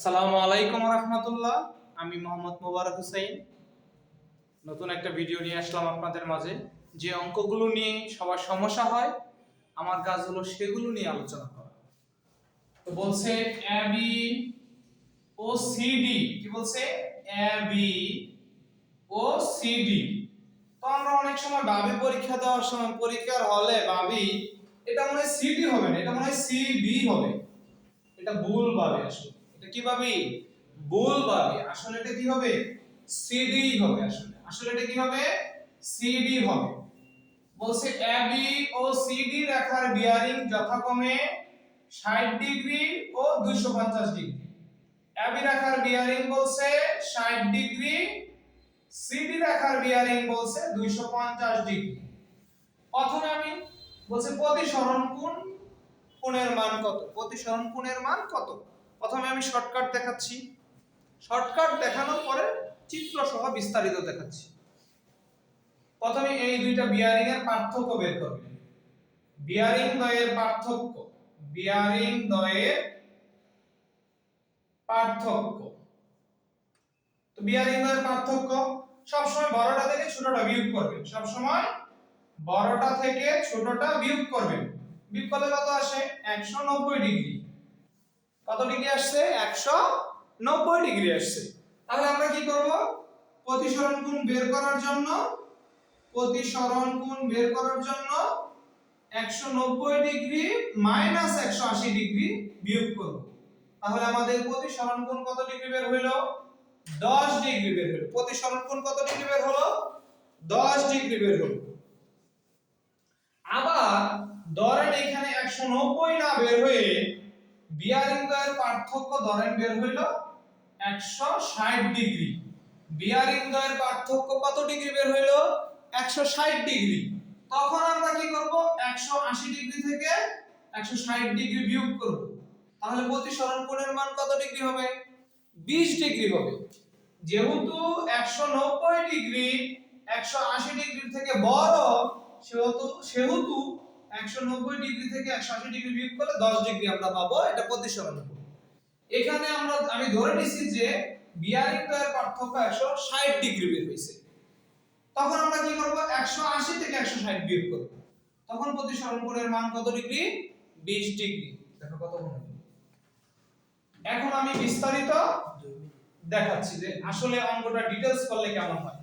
আসসালামু আলাইকুম রহমতুল্লাহ। আমি মোহাম্মদ মোবারক হুসাইন। নতুন একটা ভিডিও নিয়ে আসলাম আপনাদের মাঝে। যে অঙ্কগুলো নিয়ে সবার সমস্যা হয়, আমার কাজ হলো সেগুলো নিয়ে আলোচনা করা। তো বলছে এ বি ও সিডি কি বলছে? এ বি ও সিডি তো আমরা অনেক সময় ভাবি পরীক্ষা দেওয়ার সময়, পরীক্ষার হলে ভাবি, এটা মনে হয় সিডি হবে না, এটা মনে হয় সি সিবি হবে। এটা ভুল ভাবে আসলে। এটা কি ভাবি ভুল ভাবে আসলে এটা কি হবে? সিডি হবে আসলে। আসলে এটা কি হবে? সিডি হবে। বলছে এবি ও সিডি রেখার বিয়ারিং যথাক্রমে 60 ডিগ্রি ও 250 ডিগ্রি। এবি রেখার বিয়ারিং বলছে 60 ডিগ্রি সিডি রেখার বিয়ারিং বলছে 250 ডিগ্রি। প্রথমে আমি বলছে প্রতিসরণ কোণ, কোণের মান কত? প্রতিসরণ কোণের মান কত? প্রথমে আমি শর্টকাট দেখাচ্ছি। শর্টকাট দেখানোর পরে চিত্র সহ বিস্তারিত দেখাচ্ছি। প্রথমে এই দুইটা বিয়ারিং এর পার্থক্য বের করবে। বিয়ারিং দ্বয়ের পার্থক্য। বিয়ারিং দ্বয়ের পার্থক্য। তো বিয়ারিং দয়ের পার্থক্য, সবসময় বড়টা থেকে ছোটটা বিয়োগ করবেন সবসময় বড়টা থেকে ছোটটা বিয়োগ করবেন বিয়োগ করলে কত আসে? 190 ডিগ্রি। কত ডিগ্রি আসছে? 190 ডিগ্রি আসছে। তাহলে আমরা কি করব? প্রতিসরণ কোণ বের করার জন্য, প্রতিসরণ কোণ বের করার জন্য 190 ডিগ্রি মাইনাস 180 ডিগ্রি বিয়োগ করব। তাহলে আমাদের প্রতিসরণ কোণ কত ডিগ্রি বের হলো 10 ডিগ্রি বের হলো প্রতিসরণ কোণ কত ডিগ্রি বের হলো? 10 ডিগ্রি বের হলো। আবার ধরেন এখানে 190 না বের হয়ে বিয়ারিং দ্বয়ের পার্থক্য ধরেন বের হইল 160 ডিগ্রি। বিয়ারিং দ্বয়ের পার্থক্য কত ডিগ্রি বের হইল? 160 ডিগ্রি। তখন আমরা কি করব? 180 ডিগ্রি থেকে 160 ডিগ্রি বিয়োগ করব। তাহলে প্রতিসরণ কোণের মান কত ডিগ্রি হবে? 20 ডিগ্রি হবে। যেহেতু 190 ডিগ্রি 180 ডিগ্রি থেকে বড়, সেহেতু সেহেতু 190 ডিগ্রি থেকে 180 ডিগ্রি বিয়োগ করলে 10 ডিগ্রি আমরা পাবো, এটা প্রতিসরণ এখানে আমরা, আমি ধরে নিছি যে বিয়ারিং দ্বয়ের পার্থক্য 160 ডিগ্রি বের হইছে তখন আমরা কি করব? 180 থেকে 160 বিয়োগ করব। তখন প্রতিসরণ কোণের মান কত ডিগ্রি 20 ডিগ্রি দেখো কত হলো। এখন আমি বিস্তারিত দেখাচ্ছি যে আসলে অঙ্কটা ডিটেইলস করলে কেমন হয়।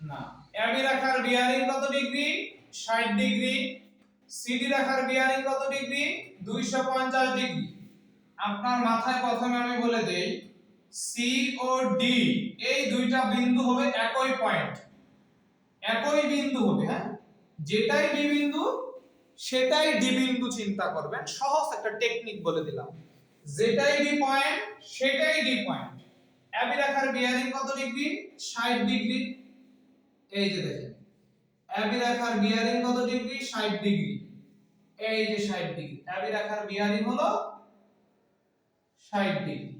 না। এবি রেখার বিয়ারিং কত ডিগ্রি 60 ডিগ্রি সিডি রেখার বিয়ারিং কত ডিগ্রি? 250 ডিগ্রি। আপনার মাথায় প্রথমে আমি বলে দেই সি ও ডি এই দুইটা বিন্দু হবে একই পয়েন্ট একই বিন্দু হবে হ্যাঁ? যেটাই ডি বিন্দু, সেটাই ডি বিন্দু চিন্তা করবেন। সহজ একটা টেকনিক বলে দিলাম। যেটাই ডি পয়েন্ট সেটাই ডি পয়েন্ট এবি রেখার বিয়ারিং কত ডিগ্রি? 60 ডিগ্রি। এই যে দেখেন এবি রেখার বিয়ারিং কত ডিগ্রি? 60 ডিগ্রি। এই যে 60 ডিগ্রি। এবি রেখার বিয়ারিং হলো 60 ডিগ্রি।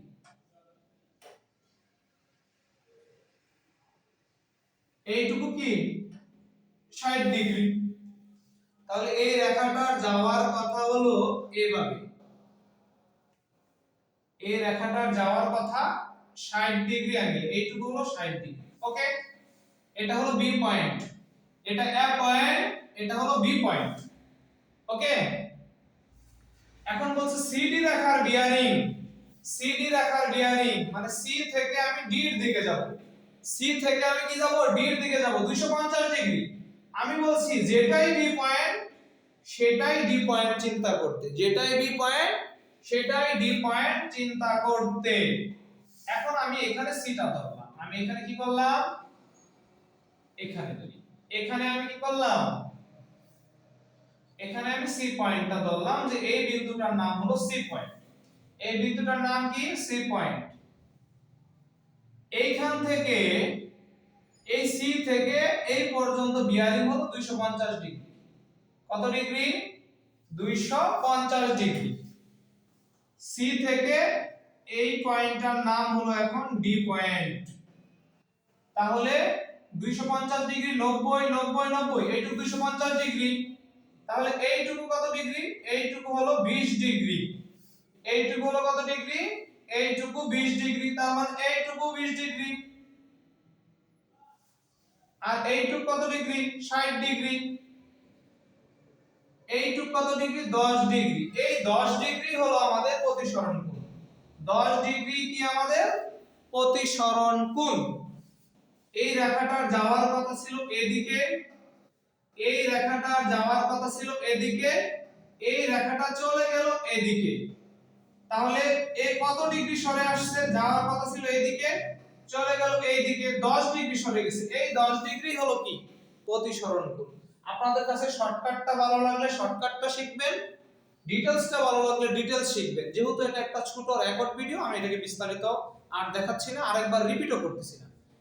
এইটুকু কি? 60 ডিগ্রি। তাহলে এই রেখাটা যাওয়ার কথা হলো এভাবে। এই রেখাটার যাওয়ার কথা 60 ডিগ্রি অ্যাঙ্গেল এইটুকু হলো 60 ডিগ্রি। ওকে? এটা হলো বি পয়েন্ট। এটা এ পয়েন্ট এটা হলো বি পয়েন্ট ওকে এখন বলছে সিডি রেখার বিয়ারিং সিডি রেখার বিয়ারিং মানে সি থেকে আমি ডি এর দিকে যাব। সি থেকে আমি কি যাব? ডি এর দিকে যাব 250 ডিগ্রি আমি বলছি যেটাই বি পয়েন্ট সেটাই ডি পয়েন্ট চিন্তা করতে। যেটাই বি পয়েন্ট সেটাই ডি পয়েন্ট চিন্তা করতে। এখন আমি এখানে সিটা ধরলাম। আমি এখানে কি করলাম? এখানে এখানে আমি কি করলাম? এখানে আমি সি পয়েন্টটা ধরলাম যে এই বিন্দুটার নাম হলো সি পয়েন্ট এই বিন্দুটার নাম কি? সি পয়েন্ট এইখান থেকে, এই সি থেকে এই পর্যন্ত বিয়ারিং হলো 250 ডিগ্রি। কত ডিগ্রি? 250 ডিগ্রি। সি থেকে এই পয়েন্টটার নাম হলো এখন ডি পয়েন্ট তাহলে 250 ডিগ্রি 90 90 90 এইটুকু 250 ডিগ্রি। তাহলে এইটুকু কত ডিগ্রি? এইটুকু হলো 20 ডিগ্রি। এইটুকু হলো কত ডিগ্রি? এইটুকু 20 ডিগ্রি, তার মানে এইটুকু 20 ডিগ্রি। আর এইটুকু কত ডিগ্রি? 60 ডিগ্রি। এইটুকু কত ডিগ্রি? 10 ডিগ্রি। এই 10 ডিগ্রি হলো আমাদের প্রতিসরণ কোণ। 10 ডিগ্রি কি আমাদের? প্রতিসরণ কোণ। এই রেখাটার যাওয়ার কথা ছিল এদিকে, এই রেখাটার যাওয়ার কথা ছিল এদিকে, এই রেখাটা চলে গেল এদিকে। তাহলে এ কত ডিগ্রি সরে আসছে? যাওয়ার কথা ছিল এদিকে, চলে গেল এইদিকে 10 ডিগ্রি সরে গেছে। এই 10 ডিগ্রি হলো কি? প্রতিসরণ কোণ। আপনাদের কাছে শর্টকাটটা ভালো লাগলে শর্টকাটটা শিখবেন, ডিটেইলসটা ভালো লাগলে ডিটেইলস শিখবেন। যেহেতু এটা একটা ছোট রেকর্ড ভিডিও আমি এটাকে বিস্তারিত আর দেখাচ্ছি না, আরেকবার রিপিটও করতেছি না।